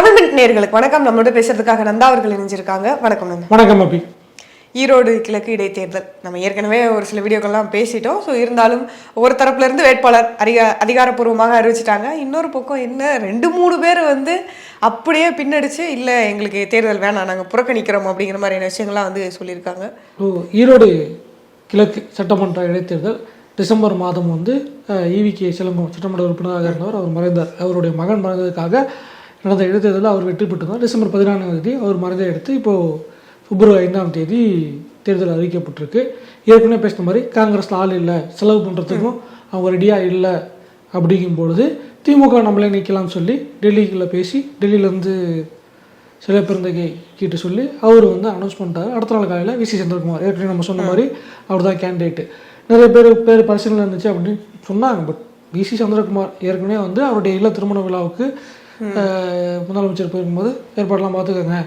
தமிழ் மின் நேயர்களுக்கு வணக்கம். நம்மளோட பேசுறதுக்காக நந்தா அவர்கள் இணைஞ்சிருக்காங்க. வணக்கம் நந்தா. வணக்கம் அபி ஈரோடு கிழக்கு இடைத்தேர்தல். நம்ம ஏற்கனவே ஒரு சில வீடியோக்கள்லாம் பேசிட்டோம். ஸோ இருந்தாலும் ஒரு தரப்புல இருந்து வேட்பாளர் அதிகா அதிகாரப்பூர்வமாக அறிவிச்சிட்டாங்க. இன்னொரு பக்கம் என்ன ரெண்டு மூணு பேர் வந்து அப்படியே பின்னடிச்சு இல்லை எங்களுக்கு தேர்தல் வேணாம் நாங்கள் புறக்கணிக்கிறோம் அப்படிங்கிற மாதிரியான விஷயங்கள்லாம் வந்து சொல்லியிருக்காங்க. ஈரோடு கிழக்கு சட்டமன்ற இடைத்தேர்தல் டிசம்பர் மாதம் வந்து ஈவி கே சிலம்பம் சட்டமன்ற உறுப்பினராக இருந்தவர் அவர் மறைந்தார். அவருடைய மகன் மறைந்ததுக்காக நடந்த இடைத்தேர்தலில் அவர் வெற்றி பெற்றிருந்தார். டிசம்பர் பதினான்காம் தேதி அவர் மறைந்த எடுத்து இப்போது பிப்ரவரி ஐந்தாம் தேதி தேர்தல் அறிவிக்கப்பட்டிருக்கு. ஏற்கனவே பேசின மாதிரி காங்கிரஸில் ஆள் இல்லை செலவு பண்ணுறதுக்கும் அவங்க ரெடியாக இல்லை அப்படிங்கும் பொழுது திமுக நம்மளே நிற்கலாம்னு சொல்லி டெல்லிக்குள்ளே பேசி டெல்லியிலேருந்து சில பிறந்தகை கிட்ட சொல்லி அவர் வந்து அனௌன்ஸ் பண்ணிட்டார். அடுத்த நாள் காலையில் விசி சந்திரகுமார் ஏற்கனவே நம்ம சொன்ன மாதிரி அவர் தான் கேண்டிடேட்டு நிறைய பேர் பேர் பரிசீலனை இருந்துச்சு அப்படின்னு சொன்னாங்க. பட் விசி சந்திரகுமார் ஏற்கனவே வந்து அவருடைய இல்ல திருமண விழாவுக்கு முதலமைச்சர் போயிருக்கும்போது ஏற்பாடெல்லாம் பார்த்துக்கோங்க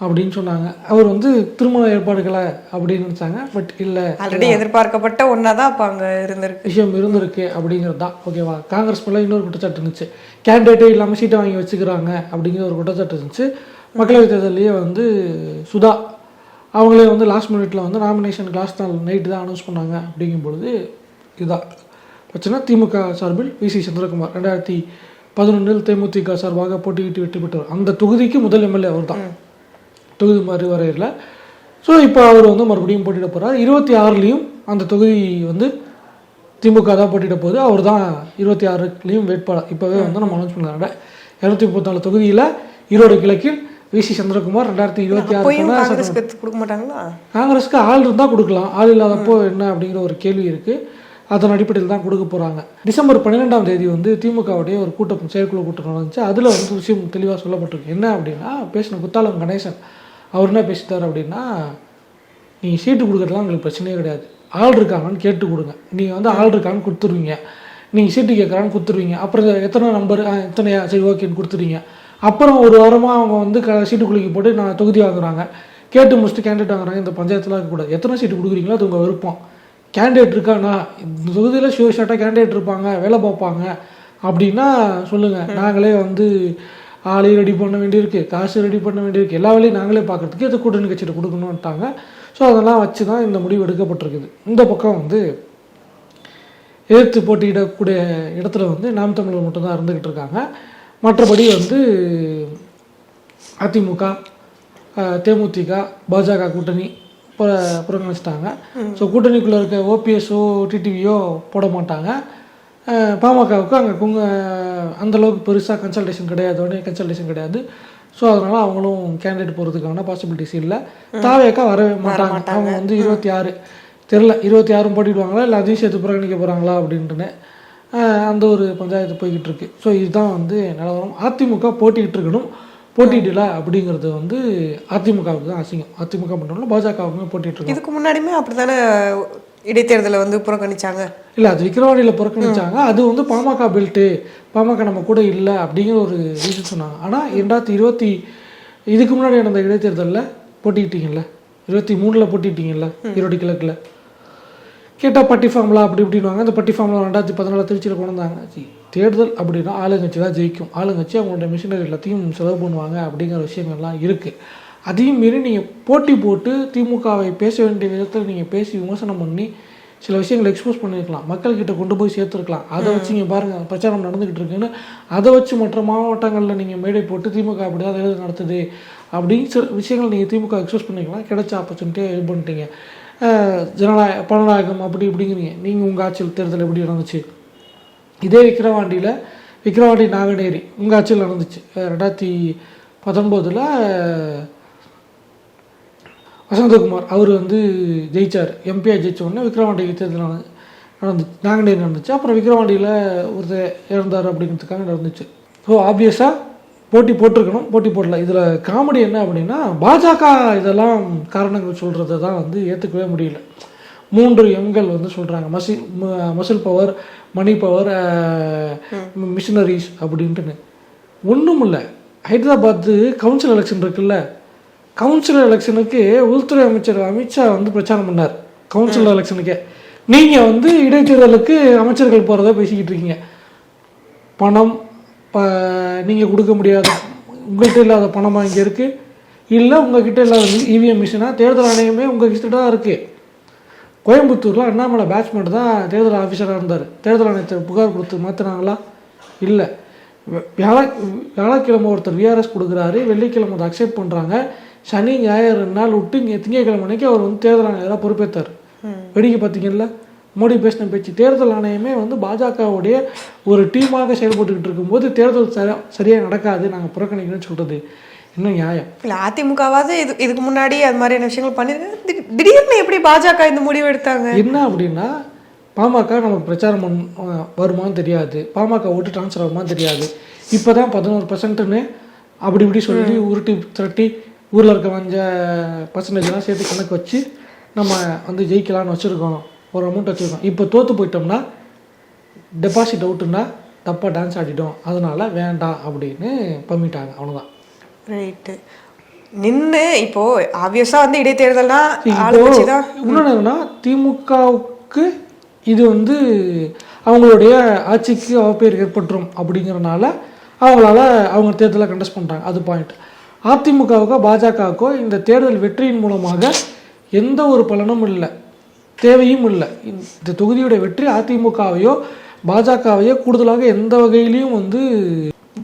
அப்படின்னு சொன்னாங்க. அவர் வந்து திருமண ஏற்பாடுகளை அப்படின்னு நினச்சாங்க. பட் இல்லை ஆல்ரெடி எதிர்பார்க்கப்பட்ட ஒன்றா தான் அப்போ அங்கே இருந்திருக்கு. விஷயம் இருந்திருக்கு அப்படிங்கிறது தான். ஓகேவா காங்கிரஸ் மேலே இன்னொரு குற்றச்சாட்டு இருந்துச்சு. கேண்டிடேட்டே இல்லாமல் சீட்டை வாங்கி வச்சுக்கிறாங்க அப்படிங்கிற ஒரு குற்றச்சாட்டு இருந்துச்சு. மக்களவைத் தேர்தலையே வந்து சுதா அவங்களே வந்து லாஸ்ட் மினிட்ல வந்து நாமினேஷன் லாஸ்ட் நாள் நைட்டு தான் அனௌன்ஸ் பண்ணாங்க அப்படிங்கும் பொழுது இதுதான். பிரச்சனை. திமுக சார்பில் வி சி சந்திரகுமார் ரெண்டாயிரத்தி பதினொன்றில் தேமுதிக சார்பாக போட்டியிட்டு வெற்றி பெற்றவர். அந்த தொகுதிக்கு முதல் எம்எல்ஏ அவர் தான் தொகுதி மாதிரி வரையில ஸோ இப்போ அவர் வந்து மறுபடியும் போட்டியிட போகிறார் இருபத்தி ஆறுலேயும் அந்த தொகுதி வந்து திமுக தான் போட்டியிட போகுது. அவர் தான் இருபத்தி ஆறுலேயும் வேட்பாளர். இப்போவே வந்து நம்ம அனௌன்ஸ் பண்ணாங்க இரநூத்தி முப்பத்தாலு தொகுதியில் ஈரோடு கிழக்கில் வி சி சந்திரகுமார் ரெண்டாயிரத்தி இருபத்தி ஆறு காங்கிரஸ்க்கு கொடுக்க மாட்டாங்களா? காங்கிரஸுக்கு ஆள் இருந்தால் கொடுக்கலாம். ஆள் இல்லாதப்போ என்ன அப்படிங்கிற ஒரு கேள்வி இருக்குது அதன் அடிப்படையில் தான் கொடுக்க போகிறாங்க டிசம்பர் பன்னிரெண்டாம் தேதி வந்து திமுகவுடைய ஒரு கூட்டம் செயற்குழு கூட்டம் நடந்துச்சு அதில் வந்து விஷயம் தெளிவாக சொல்லப்பட்டிருக்கு. என்ன அப்படின்னா பேசின குத்தாலம் கணேசன் அவர் என்ன பேசிட்டார் அப்படின்னா நீங்கள் சீட்டு கொடுக்குறதுலாம் உங்களுக்கு பிரச்சனையே கிடையாது. ஆள் இருக்காங்கன்னு கேட்டு கொடுங்க. நீங்கள் வந்து ஆள் இருக்கான்னு கொடுத்துருவீங்க. நீங்கள் சீட்டு கேட்குறான்னு கொடுத்துருவீங்க. அப்புறம் எத்தனை நம்பர் எத்தனையா சரி ஓகேன்னு கொடுத்துருவீங்க. அப்புறம் ஒரு வாரமாக அவங்க வந்து க சீட்டு குலுக்கி போட்டு நான் தொகுதி வாங்குறாங்க. கேட்டு முடிச்சுட்டு கேண்டிடேட் வாங்குறாங்க. இந்த பஞ்சாயத்தில் இருக்கக்கூடாது. எத்தனை சீட்டு கொடுக்குறீங்களோ அது உங்கள் விருப்பம். கேண்டிடேட் இருக்கானா இந்த தொகுதியில் ஷார்ட்டாக கேண்டிடேட் இருப்பாங்க வேலை பார்ப்பாங்க. அப்படின்னா சொல்லுங்கள் நாங்களே வந்து ஆளையும் ரெடி பண்ண வேண்டியிருக்கு காசு ரெடி பண்ண வேண்டியிருக்கு. எல்லா வேலையும் நாங்களே பார்க்கறதுக்கு இது கூட்டணி கட்சியில் கொடுக்கணுன்ட்டாங்க ஸோ அதெல்லாம் வச்சு தான் இந்த முடிவு எடுக்கப்பட்டிருக்குது. இந்த பக்கம் வந்து எதிர்த்து போட்டியிடக்கூடிய இடத்துல வந்து நாம் தமிழர் மட்டும்தான் இருந்துக்கிட்டு இருக்காங்க. மற்றபடி வந்து அதிமுக தேமுதிக பாஜக கூட்டணி புறக்கணிச்சிட்டாங்க. ஸோ கூட்டணிக்குள்ளே இருக்க ஓபிஎஸ்ஓ டிடிவியோ போட மாட்டாங்க. பாமகவுக்கு அங்கே குங்க அந்தளவுக்கு பெருசாக கன்சல்டேஷன் கிடையாது. உடனே கன்சல்டேஷன் கிடையாது. ஸோ அதனால் அவங்களும் கேண்டிடேட் போகிறதுக்கான பாசிபிலிட்டிஸ் இல்லை. தாவேக்கா வரவே மாட்டாங்க. அவங்க வந்து இருபத்தி ஆறு. தெரில இருபத்தி ஆறும் போட்டிடுவாங்களா? இல்லை அதையும் சேர்த்து புறக்கணிக்க போகிறாங்களா அப்படின்ட்டுன்னு அந்த ஒரு பஞ்சாயத்து போய்கிட்டு இருக்கு. ஸோ இதுதான் வந்து நிலவரம். அதிமுக போட்டிக்கிட்டு இருக்கணும். போட்டியிடல அப்படிங்கிறது வந்து அதிமுகவுக்கு தான் அசிங்கம். அதிமுக மட்டும் பாஜகவுக்குமே போட்டிட்டு இதுக்கு முன்னாடியுமே அப்படித்தானே இடைத்தேர்தலை வந்து புறக்கணிச்சாங்க? இல்லை அது விக்கிரவாண்டியில் புறக்கணிச்சாங்க. அது வந்து பாமக பெல்ட்டு பாமக நம்ம கூட இல்லை அப்படிங்கிற ஒரு ரீசன் சொன்னாங்க. ஆனால் ரெண்டாயிரத்தி இருபத்தி இதுக்கு முன்னாடி நடந்த இடைத்தேர்தலில் போட்டிக்கிட்டீங்கல்ல இருபத்தி மூணில் போட்டிட்டீங்கல்ல ஈரோடு கிழக்கில்? கேட்டால் பட்டி ஃபார்முலா அப்படி இப்படின்வாங்க அந்த பட்டி ஃபார்முலா ரெண்டாயிரத்தி பதினாலு திருச்சியில் கொண்டு வந்தாங்க. தேர்தல் அப்படின்னா ஆளுங்கட்சி தான் ஜெயிக்கும். ஆளுங்கட்சி அவங்களோட மிஷினரி எல்லாத்தையும் செலவு பண்ணுவாங்க அப்படிங்கிற விஷயங்கள்லாம் இருக்குது அதையும் மீறி நீங்கள் போட்டி போட்டு திமுகவை பேச வேண்டிய விதத்தில் நீங்கள் பேசி விமர்சனம் பண்ணி சில விஷயங்களை எக்ஸ்போஸ் பண்ணியிருக்கலாம் மக்கள்கிட்ட கொண்டு போய் சேர்த்துருக்கலாம். அதை வச்சு இங்கே பாருங்கள் பிரச்சாரம் நடந்துக்கிட்டு இருக்குன்னு அதை வச்சு மற்ற மாவட்டங்களில் நீங்கள் மேடை போட்டு திமுக அப்படி தான் தேர்தல் நடத்துது அப்படின்னு சில விஷயங்கள் நீங்கள் திமுக எக்ஸ்போஸ் பண்ணிக்கலாம். கிடைச்ச ஆப்பர்ச்சுனிட்டியாக இது பண்ணிட்டீங்க. ஜனநாயக பலநாயகம் அப்படி இப்படிங்கிறீங்க. நீங்கள் உங்கள் ஆட்சியில் தேர்தல் எப்படி நடந்துச்சு? இதே விக்கிரவாண்டியில் விக்ரவாண்டி நாகநேரி உங்கள் ஆட்சியில் நடந்துச்சு. ரெண்டாயிரத்தி பத்தொம்போதில் வசந்தகுமார் அவர் வந்து ஜெயிச்சார். எம்பியாக ஜெயிச்ச உடனே விக்ரவாண்டி தேர்தல் நடந்து நடந்துச்சு நாங்கநேரி நடந்துச்சு. அப்புறம் விக்ரவாண்டியில் ஒருத்தர் இறந்தார் அப்படிங்கிறதுக்காக நடந்துச்சு. ஸோ ஆப்வியஸாக போட்டி போட்டிருக்கணும் போட்டி போடல. இதில் காமெடி என்ன அப்படின்னா பாஜக இதெல்லாம் காரணங்கள் சொல்கிறத தான் வந்து ஏற்றுக்கவே முடியல. மூன்று எண்கள் வந்து சொல்கிறாங்க மசி muscle power money power machineries அப்படின்ட்டுன்னு. ஒன்றும் இல்லை ஹைதராபாத்து கவுன்சில் எலெக்ஷன் இருக்குல்ல. கவுன்சில் எலெக்ஷனுக்கு உள்துறை அமைச்சர் அமித்ஷா வந்து பிரச்சாரம் பண்ணார். கவுன்சில் எலெக்ஷனுக்கே நீங்கள் வந்து இடைத்தேர்தலுக்கு அமைச்சர்கள் போகிறத பேசிக்கிட்டு இருக்கீங்க. பணம் ப நீங்கள் கொடுக்க முடியாத. உங்கள்கிட்ட இல்லாத பணமாக இங்கே இருக்குது இல்லை உங்ககிட்ட இல்லாத இவிஎம் மிஷினாக தேர்தல் ஆணையமே உங்கள் கிட்ட தான் இருக்குது கோயம்புத்தூரில் அண்ணாமலை பேட்ச்மேட் தான் தேர்தல் ஆஃபீஸராக இருந்தார். தேர்தல் ஆணையத்தை புகார் கொடுத்து மாற்றினாங்களா இல்லை. வியாழ வியாழக்கிழமை ஒருத்தர் விஆர்எஸ் கொடுக்குறாரு. வெள்ளிக்கிழமை அதை அக்செப்ட் பண்ணுறாங்க சனி ஞாயிறு நாள் விட்டு இங்கே திங்கக்கிழமை அன்னைக்கு அவர் வந்து தேர்தல் ஆணையராக பொறுப்பேற்றார் வேடிக்கை பார்த்தீங்கல்ல? மோடி பேசின பேச்சு தேர்தல் ஆணையமே வந்து பாஜகவுடைய ஒரு டீமாக செயல்பட்டுக்கிட்டு இருக்கும்போது தேர்தல் சரி சரியாக நடக்காது நாங்கள் புறக்கணிக்கணும்னு சொல்கிறது இன்னும் நியாயம். இல்ல அதிமுகவாவது இது இதுக்கு முன்னாடி அது மாதிரியான விஷயங்கள் பண்ணிருக்காங்க. திடீ- திடீர்னு எப்படி பாஜக இந்த முடிவு எடுத்தாங்க? என்ன அப்படின்னா பாமக நமக்கு பிரச்சாரம் பண் அஹ் வருமான்னு தெரியாது. பாமக ஓட்டு ட்ரான்ஸ்ஃபர் வருமான்னு தெரியாது. இப்போ தான் பதினோரு பர்சன்ட்னு அப்படி இப்படி சொல்லி உருட்டி திரட்டி ஊரில் இருக்க வஞ்ச பர்சன்டேஜ்லாம் சேர்த்து கணக்கு வச்சு நம்ம வந்து ஜெயிக்கலாம்னு வச்சுருக்கோம். ஒரு அமௌண்ட் வச்சுருக்கோம். இப்போ தோற்று போயிட்டோம்னா டெபாசிட் அவுட்டுன்னா தப்பாக டான்ஸ் ஆடிட்டோம். அதனால் வேண்டாம் அப்படின்னு பண்ணிட்டாங்க. அவ்வளோதான் ரைட்டு நின்னு இப்போ ஆப்வியஸா வந்து இடைத்தேர்தல்னா இன்னொன்று என்னன்னா திமுகவுக்கு இது வந்து அவங்களுடைய ஆட்சிக்கு அவப்பேர் ஏற்பட்டுரும் அப்படிங்கிறனால அவங்களால அவங்க தேர்தலை கண்டஸ்ட் பண்ணுறாங்க அது பாயிண்ட் அதிமுகவுக்கோ பாஜகவுக்கோ இந்த தேர்தல் வெற்றியின் மூலமாக எந்த ஒரு பலனும் இல்லை. தேவையும் இல்லை. இந்த தொகுதியுடைய வெற்றி அதிமுகவையோ பாஜகவையோ கூடுதலாக எந்த வகையிலையும் வந்து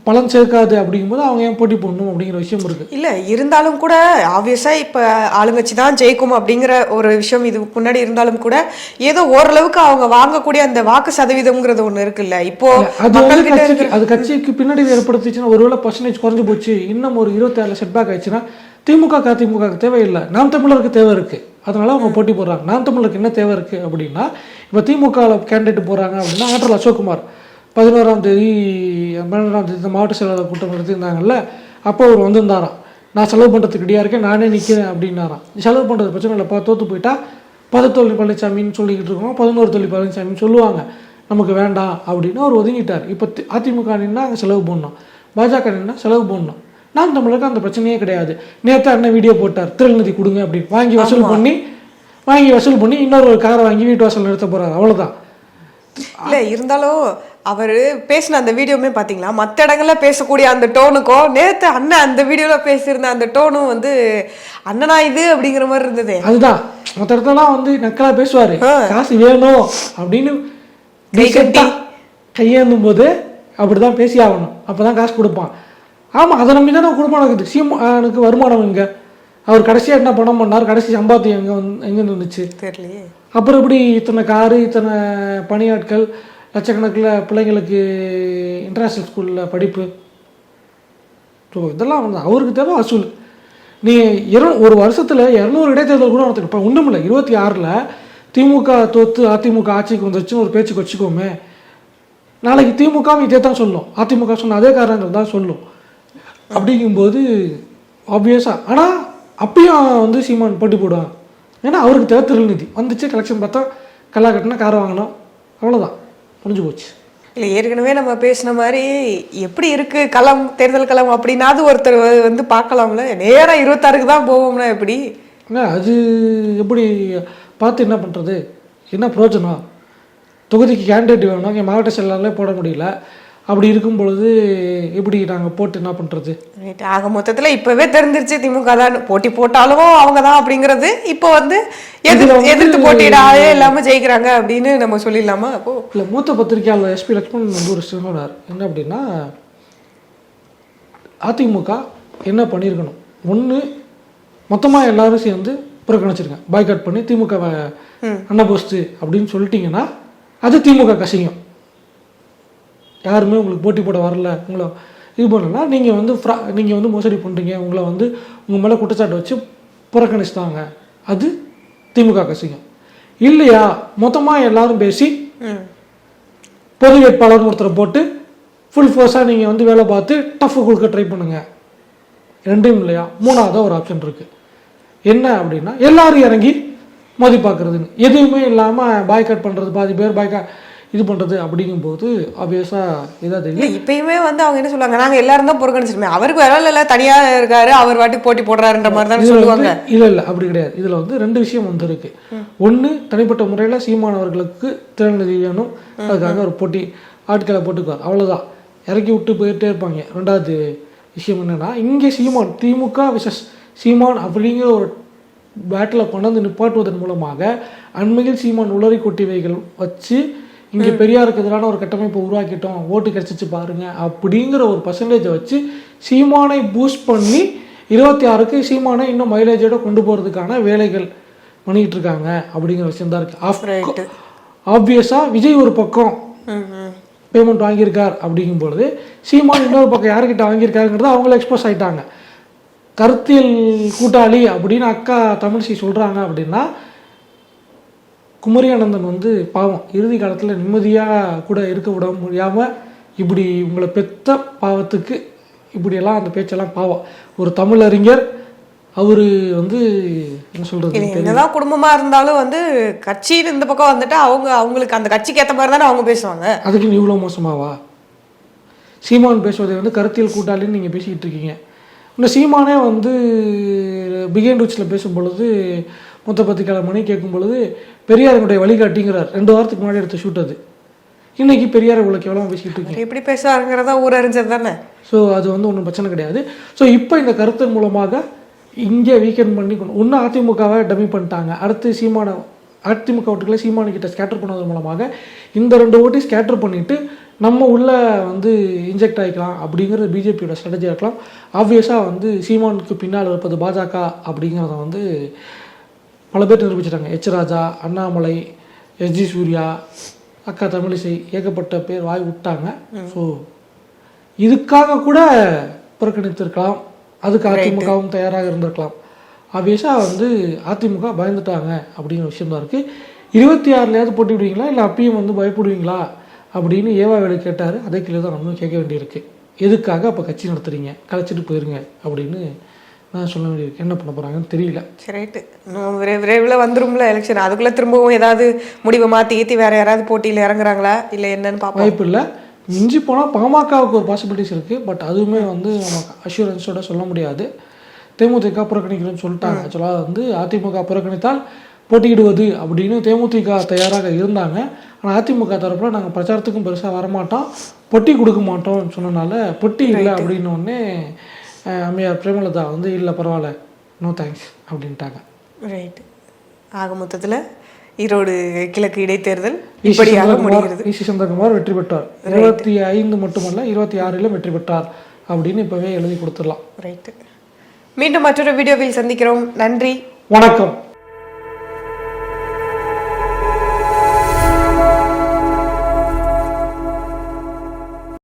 பலன் சேர்க்காது அப்படிங்கும்போது அவங்க ஏன் போட்டி போடணும் அப்படிங்கிற விஷயம் இருக்குது இல்ல இருந்தாலும் கூட ஆப்வியஸா இப்ப ஆளுங்கட்சி தான் ஜெயிக்கும் அப்படிங்கிற ஒரு விஷயம் இது முன்னாடி இருந்தாலும் கூட ஏதோ ஓரளவுக்கு அவங்க வாங்கக்கூடிய அந்த வாக்கு சதவீதம்ங்கிறது ஒண்ணு இருக்குல்ல. இப்போ அது அது கட்சிக்கு பின்னாடி ஏற்படுத்திச்சுன்னா ஒருவேளை பர்சன்டேஜ் குறைஞ்சு போச்சு இன்னும் ஒரு இருபத்தாறுல செட்பேக் ஆயிடுச்சுன்னா திமுக அதிமுக தேவையில்லை. நாம் தமிழருக்கு தேவை இருக்கு. அதனால் அவங்க போட்டி போடுறாங்க. நான் தமிழுக்கு என்ன தேவை இருக்குது அப்படின்னா இப்போ திமுக கேண்டிடேட் போகிறாங்க அப்படின்னா ஆற்றல் அசோக்குமார் பதினோராம் தேதி பன்னெண்டாம் தேதி இந்த மாவட்ட செயலாளர் கூட்டம் நடத்தியிருந்தாங்கல்ல அப்போ அவர் வந்திருந்தாராம். நான் செலவு பண்ணுறதுக்கு இடையா இருக்கேன் நானே நிற்கிறேன் அப்படின்னாராம். செலவு பண்ணுறது பிரச்சனை இல்லைப்பா தோற்று போயிட்டா பதத்தொழில் பழனிசாமின்னு சொல்லிக்கிட்டு இருக்கோம் பதினோரு தொழில் பழனிசாமின்னு சொல்லுவாங்க. நமக்கு வேண்டாம் அப்படின்னு அவர் ஒதுங்கிட்டார். இப்போ தி- அதிமுக நின்னா அங்கே செலவு பண்ணணும் பாஜக நின்னா செலவு பண்ணணும் நாம் தமிழருக்கு அந்த பிரச்சனையே கிடையாது. நேற்று அண்ணன் வீடியோ போட்டார். திருநதி கொடுங்க அப்படின்னு வாங்கி வசூல் பண்ணி வாங்கி வசூல் பண்ணி இன்னொரு ஒரு காரை வாங்கி வீட்டு வாசல் நிறுத்த போறாரு. அவ்வளவுதான். இல்ல இருந்தாலும் அவர் பேசின அந்த வீடியோமே பாத்தீங்களா? மத்த இடங்கள்ல பேசக்கூடிய அந்த டோனுக்கும் நேத்து அண்ணன் அந்த வீடியோல பேசியிருந்த அந்த டோனும் வந்து அண்ணனா இது? அப்படிங்கிற மாதிரி இருந்தது. அதுதான். மற்ற இடத்துலலாம் வந்து நக்கலா பேசுவாரு. காசு வேணும். அப்படின்னு கையேந்தும் போது அப்படிதான் பேசி ஆகணும். அப்பதான் காசு கொடுப்பான். ஆமா அதை நம்பி தானே குடும்பம் நடக்குது. சீமானுக்கு வருமானம் எங்க? அவர் கடைசியா என்ன பணம் பண்ணார்? கடைசி சம்பாத்தியம் எங்க வந்து எங்க இருந்துச்சு தெரியலையே. அப்புறம் எப்படி இத்தனை காரு இத்தனை பணியாட்கள் லட்சக்கணக்கில் பிள்ளைங்களுக்கு இன்டர்நேஷ்னல் ஸ்கூலில் படிப்பு? ஸோ இதெல்லாம் வந்து அவருக்கு தேவை வசூல். நீ இரு ஒரு வருஷத்தில் இரநூறு இடைத்தேர்தல் கூட இப்போ ஒன்றும் இல்லை இருபத்தி ஆறில் திமுக தோத்து அதிமுக ஆட்சிக்கு வந்துருச்சுன்னு ஒரு பேச்சுக்கு வச்சுக்கோமே. நாளைக்கு திமுகவும் இதே தான் சொல்லும் அதிமுக சொன்ன அதே காரணங்கள் தான் சொல்லும் அப்படிங்கும்போது ஆப்வியஸாக ஆனால் அப்பயும் வந்து சீமான் போட்டி போடுவாங்க ஏன்னா அவருக்கு தேவை திருநிதி. வந்துச்சு கலெக்ஷன் பார்த்தா கல்லா கட்டினா காரை வாங்கணும். அவ்வளோதான் முடிஞ்சு போச்சு. இல்ல ஏற்கனவே நம்ம பேசின மாதிரி எப்படி இருக்கு களம் தேர்தல் களம் அப்படின்னாவது ஒருத்தர் வந்து பார்க்கலாம்ல. நேரா இருபத்தாறுக்கு தான் போவோம்னா எப்படி? அது எப்படி பார்த்து என்ன பண்ணுறது என்ன பிரயோஜனம்? தொகுதிக்கு கேண்டிடேட் வேணும் இங்கே மாவட்ட செயலாளர்லே போட முடியல. அப்படி இருக்கும் பொழுது எப்படி நாங்கள் போட்டு என்ன பண்ணுறது. ஆக மொத்தத்துல இப்பவே தெரிஞ்சிருச்சு திமுக தான். போட்டி போட்டாலும் அவங்க தான் அப்படிங்கிறது இப்போ வந்து எதிர்த்து எதிர்த்து போட்டியிடாவே இல்லாம ஜெயிக்கிறாங்க அப்படின்னு நம்ம சொல்லிடலாமா? அப்போ இல்லை மூத்த பத்திரிகையாளர் எஸ்பி லக்ஷ்மணன் வந்து ஒரு சொன்னார் என்ன அப்படின்னா அதிமுக என்ன பண்ணியிருக்கணும் ஒன்று மொத்தமாக எல்லாரும் சேர்ந்து புறக்கணிச்சிருங்க பாய்காட் பண்ணி திமுக அண்ணா போஸ்ட்டு அப்படின்னு சொல்லிட்டீங்கன்னா அது திமுக கசிங்கம் யாருமே உங்களுக்கு போட்டி போட வரல. உங்களை இது பண்ணலன்னா நீங்கள் வந்து ஃப்ரா நீங்கள் வந்து மோசடி பண்ணுறீங்க உங்களை வந்து உங்கள் மேலே குற்றச்சாட்டு வச்சு புறக்கணிச்சிட்டாங்க. அது திமுக கசிங்கம் இல்லையா? மொத்தமாக எல்லாரும் பேசி. பொது வேட்பாளர்னு ஒருத்தரை போட்டு ஃபுல் ஃபோர்ஸாக நீங்கள் வந்து வேலை பார்த்து டஃப் கொடுக்க ட்ரை பண்ணுங்க. ரெண்டும் இல்லையா? மூணாவதாக ஒரு ஆப்ஷன் இருக்குது என்ன அப்படின்னா எல்லாரும் இறங்கி மோதி பார்க்குறதுன்னு. எதுவுமே இல்லாமல் பாய்காட் பண்ணுறது பாதி பேர் பாய்கா இது பண்ணுறது அப்படிங்கும்போது ஆப்வியஸாக இதாக தெரியும். இப்பயுமே வந்து அவங்க என்ன சொல்லுவாங்க நாங்க எல்லாரும் தான் புறக்கணிச்சிருமே அவருக்கு வேலை இல்ல தனியா இருக்காரு அவர் வாட்டி போட்டி போடுறாருன்ற மாதிரி தானே சொல்லுவாங்க. இல்லை இல்லை அப்படி கிடையாது. இதில் வந்து ரெண்டு விஷயம் வந்து இருக்கு. ஒன்று தனிப்பட்ட முறையில் சீமானவர்களுக்கு திறநிதி வேணும். அதுக்காக ஒரு போட்டி ஆட்களை போட்டுக்குவார். அவ்வளோதான் இறக்கி விட்டு போயிட்டே இருப்பாங்க. ரெண்டாவது விஷயம் என்னன்னா இங்கே சீமான் திமுக விசஸ் சீமான் அப்படிங்கிற ஒரு பேட்டில் கொண்டு வந்து நிப்பாட்டுவதன் மூலமாக அண்மையில் சீமான் உளறி கொட்டிவைகள் வச்சு இங்கே பெரியாருக்கு எதிரான ஒரு கட்டமைப்பை உருவாக்கிட்டோம் ஓட்டு கிடைச்சிச்சு பாருங்க அப்படிங்கிற ஒரு பர்சன்டேஜை வச்சு சீமானை பூஸ்ட் பண்ணி இருபத்தி ஆறுக்கு சீமானை இன்னும் மைலேஜோட கொண்டு போகிறதுக்கான வேலைகள் பண்ணிட்டு இருக்காங்க அப்படிங்கிற விஷயம் தான் Right. இருக்கு ஆப்வியஸாக விஜய் ஒரு பக்கம் பேமெண்ட் வாங்கியிருக்கார் அப்படிங்கும் பொழுது சீமான் இன்னொரு பக்கம் யார்கிட்ட வாங்கியிருக்காருங்கிறத அவங்கள எக்ஸ்போஸ் ஆயிட்டாங்க. கருத்தியல் கூட்டாளி அப்படின்னு அக்கா தமிழிசை சொல்கிறாங்க அப்படின்னா குமரி ஆனந்தன் வந்து பாவம். இறுதி காலத்தில் நிம்மதியாக கூட இருக்க விட முடியாமல் இப்படி உங்களை பெத்த பாவத்துக்கு இப்படியெல்லாம் அந்த பேச்செல்லாம் பாவம். ஒரு தமிழறிஞர் அவர் வந்து என்ன சொல்கிறது இது என்னதான் குடும்பமா இருந்தாலும் வந்து கட்சின்னு இந்த பக்கம் வந்துட்டு அவங்க அவங்களுக்கு அந்த கட்சிக்கு ஏத்த மாதிரி தானே அவங்க பேசுவாங்க. அதுக்கு நீ இவ்வளோ மோசமாவா? சீமான் பேசுவதை வந்து கருத்தியல் கூட்டாளின்னு நீங்கள் பேசிக்கிட்டு இருக்கீங்க. இந்த சீமானே வந்து பிகேன் ரிச்சில் பேசும் பொழுது மொத்த பத்திரிக்கையாளர் மணி கேட்கும் பொழுது பெரியாருடைய வழிகாட்டிங்கிறார் ரெண்டு வாரத்துக்கு முன்னாடி எடுத்த ஷூட் அது. இன்னைக்கு பெரியார் இவ்வளோ கேவலமாக பேசிக்கிட்டு இருக்கீங்க. எப்படி பேசுவாருங்கிறதா ஊரறிஞ்சது தானே? ஸோ அது வந்து ஒன்றும் பிரச்சனை கிடையாது. ஸோ இப்போ இந்த கருத்தின் மூலமாக இங்கே வீக்கெண்ட் பண்ணி ஒன்று அதிமுகவை டம்மி பண்ணிட்டாங்க. அடுத்து சீமான அதிமுக ஓட்டுகளை சீமானு கிட்ட ஸ்கேட்டர் பண்ணதன் மூலமாக இந்த ரெண்டு ஓட்டி ஸ்கேட்டர் பண்ணிட்டு நம்ம உள்ள வந்து இன்ஜெக்ட் ஆகிக்கலாம் அப்படிங்கிறது பிஜேபியோட ஸ்ட்ராட்டஜியாக இருக்கலாம். ஆப்வியஸாக வந்து சீமானுக்கு பின்னால் இருப்பது பாஜக அப்படிங்கிறத வந்து பல பேர் நிரூபிச்சிட்டாங்க. எச் ராஜா அண்ணாமலை எஸ்ஜி சூர்யா அக்கா தமிழிசை ஏகப்பட்ட பேர் வாய் விட்டாங்க. ஸோ இதுக்காக கூட புறக்கணித்திருக்கலாம். அதுக்கு அதிமுகவும் தயாராக இருந்திருக்கலாம். ஆப்வியஸாக வந்து அதிமுக பயந்துட்டாங்க அப்படிங்கிற விஷயம் தான் இருக்குது இருபத்தி ஆறுலையாவது போட்டிவிடுவீங்களா இல்லை அப்பயும் வந்து பயப்படுவீங்களா? அப்படின்னு ஏவா வேலை கேட்டார். அதே கீழே தான் நம்மளும் கேட்க வேண்டியிருக்கு. எதுக்காக அப்போ கட்சி நடத்துறீங்க? கலைச்சிட்டு போயிருங்க அப்படின்னு நான் சொல்ல வேண்டியிருக்கு. என்ன பண்ண போகிறாங்கன்னு தெரியல. சரி ரைட்டு. விரைவில் வந்துரும்ல எலெக்ஷன் அதுக்குள்ள திரும்பவும் ஏதாவது முடிவை மாற்றி ஏற்றி வேற யாராவது போட்டியில் இறங்குறாங்களா? இல்லை என்னன்னு பார்ப்போம் வாய்ப்பு இல்லை. மிஞ்சி போனால் பாமகவுக்கு ஒரு பாசிபிலிட்டிஸ் இருக்குது பட் அதுவுமே வந்து நம்ம அஷூரன்ஸோட சொல்ல முடியாது. தேமுதிக புறக்கணிக்கிறேன்னு சொல்லிட்டாங்க. ஆக்சுவலாக வந்து அதிமுக புறக்கணித்தால் போட்டியிடுவது அப்படின்னு தேமுதிக தயாராக இருந்தாங்க. ஆனால் அதிமுக தரப்பில் நாங்கள் பிரச்சாரத்துக்கும் பெருசாக வரமாட்டோம். பொட்டி கொடுக்க மாட்டோம்னு சொன்னனால பொட்டி இல்லை அப்படின்னு அம்மையார் பிரேமலதா வந்து இல்லை பரவாயில்ல நோ தேங்க்ஸ் அப்படின்ட்டாங்க. ரைட் ஆக மொத்தத்தில் ஈரோடு கிழக்கு இடைத்தேர்தல் இப்படியாக முடிகிறது. வி சி சந்திரகுமார் வெற்றி பெற்றார். இருபத்தி ஐந்து மட்டுமல்ல இருபத்தி ஆறிலும் வெற்றி பெற்றார் அப்படின்னு இப்போவே எழுதி கொடுத்துடலாம். ரைட்டு மீண்டும் மற்றொரு வீடியோவில் சந்திக்கிறோம். நன்றி. வணக்கம்.